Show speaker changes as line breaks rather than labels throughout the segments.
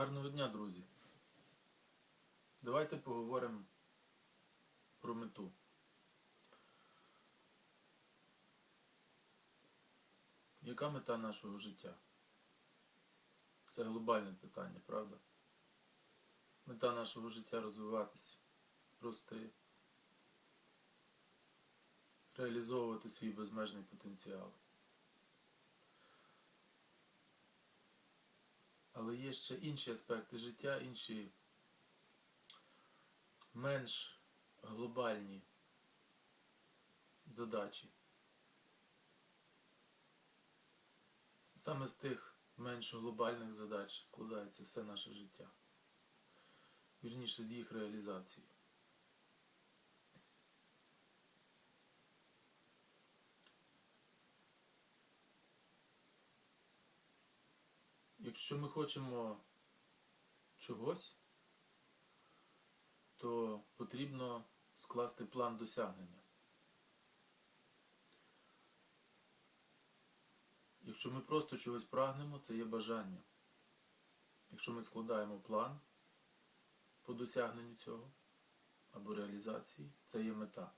Гарного дня, друзі. Давайте поговоримо про мету. Яка мета нашого життя? Це глобальне питання, правда? Мета нашого життя розвиватися, рости, реалізовувати свій безмежний потенціал. Але є ще інші аспекти життя, інші менш глобальні задачі. Саме з тих менш глобальних задач складається все наше життя. Вірніше з їх реалізації. Якщо ми хочемо чогось, то потрібно скласти план досягнення. Якщо ми просто чогось прагнемо, це є бажання. Якщо ми складаємо план по досягненню цього або реалізації, це є мета.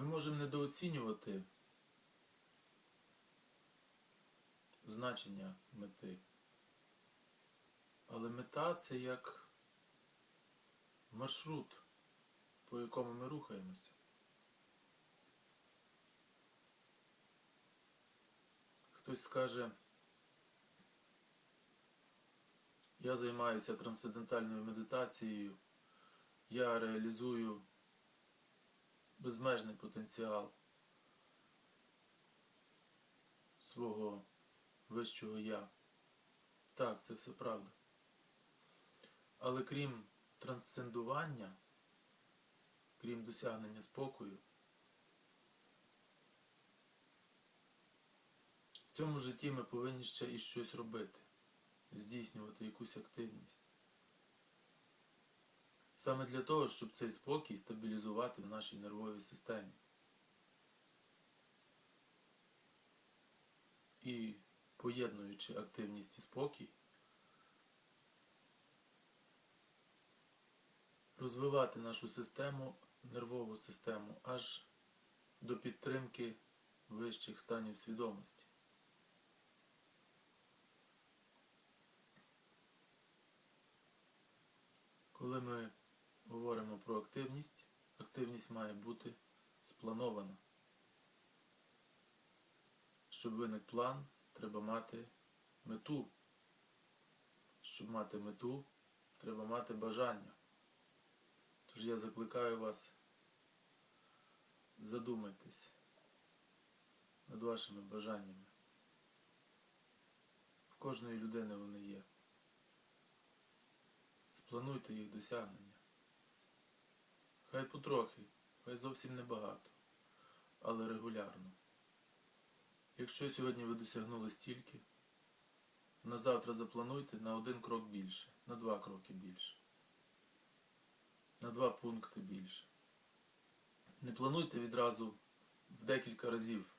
Ми можемо недооцінювати значення мети. Але мета це як маршрут, по якому ми рухаємося. Хтось скаже, я займаюся трансцендентальною медитацією, я реалізую безмежний потенціал свого вищого я. Так, це все правда. Але крім трансцендування, крім досягнення спокою, в цьому житті ми повинні ще і щось робити, здійснювати якусь активність. Саме для того, щоб цей спокій стабілізувати в нашій нервовій системі. І поєднуючи активність і спокій, розвивати нашу систему, нервову систему аж до підтримки вищих станів свідомості. Коли ми говоримо про активність, активність має бути спланована. Щоб виник план, треба мати мету. Щоб мати мету, треба мати бажання. Тож я закликаю вас задумайтесь над вашими бажаннями. В кожної людини вони є. Сплануйте їх досягнення. Хай потрохи, хай зовсім небагато, але регулярно. Якщо сьогодні ви досягнули стільки, на завтра заплануйте на один крок більше, на два кроки більше, на два пункти більше. Не плануйте відразу в декілька разів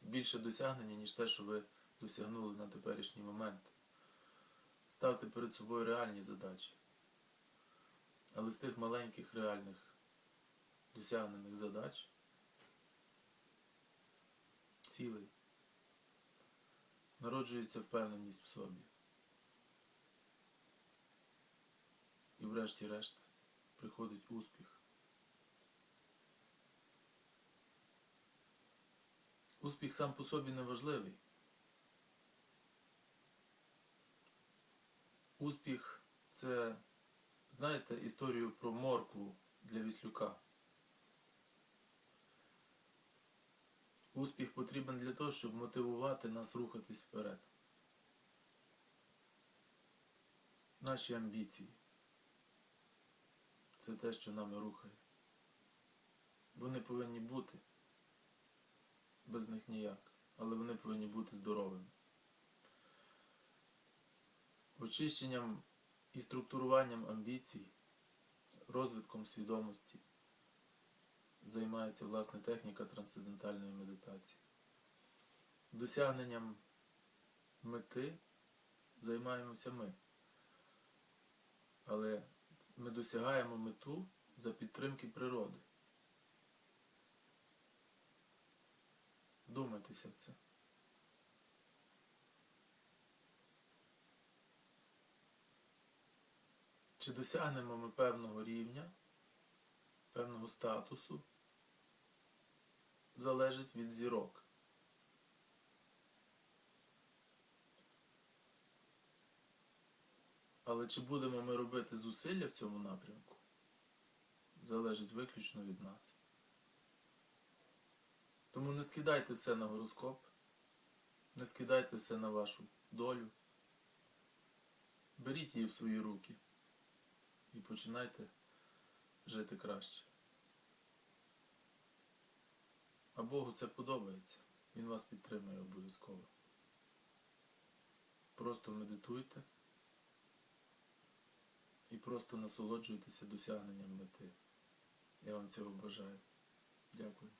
більше досягнення, ніж те, що ви досягнули на теперішній момент. Ставте перед собою реальні задачі. Але з тих маленьких реальних досягнених задач, цілей, народжується впевненість в собі. І врешті-решт приходить успіх. Успіх сам по собі не важливий. Успіх це, знаєте, історію про моркву для віслюка. Успіх потрібен для того, щоб мотивувати нас рухатись вперед. Наші амбіції. Це те, що нами рухає. Вони повинні бути. Без них ніяк. Але вони повинні бути здоровими. Очищенням і структуруванням амбіцій, розвитком свідомості займається власне техніка трансцендентальної медитації. досягненням мети займаємося ми. Але ми досягаємо мету за підтримки природи. Вдумайтеся в це. Чи досягнемо ми певного рівня, певного статусу, залежить від зірок. Але чи будемо ми робити зусилля в цьому напрямку, залежить виключно від нас. Тому не скидайте все на гороскоп, не скидайте все на вашу долю. Беріть її в свої руки і починайте жити краще. А Богу це подобається. Він вас підтримує обов'язково. Просто медитуйте і просто насолоджуйтеся досягненням мети. Я вам цього бажаю. Дякую.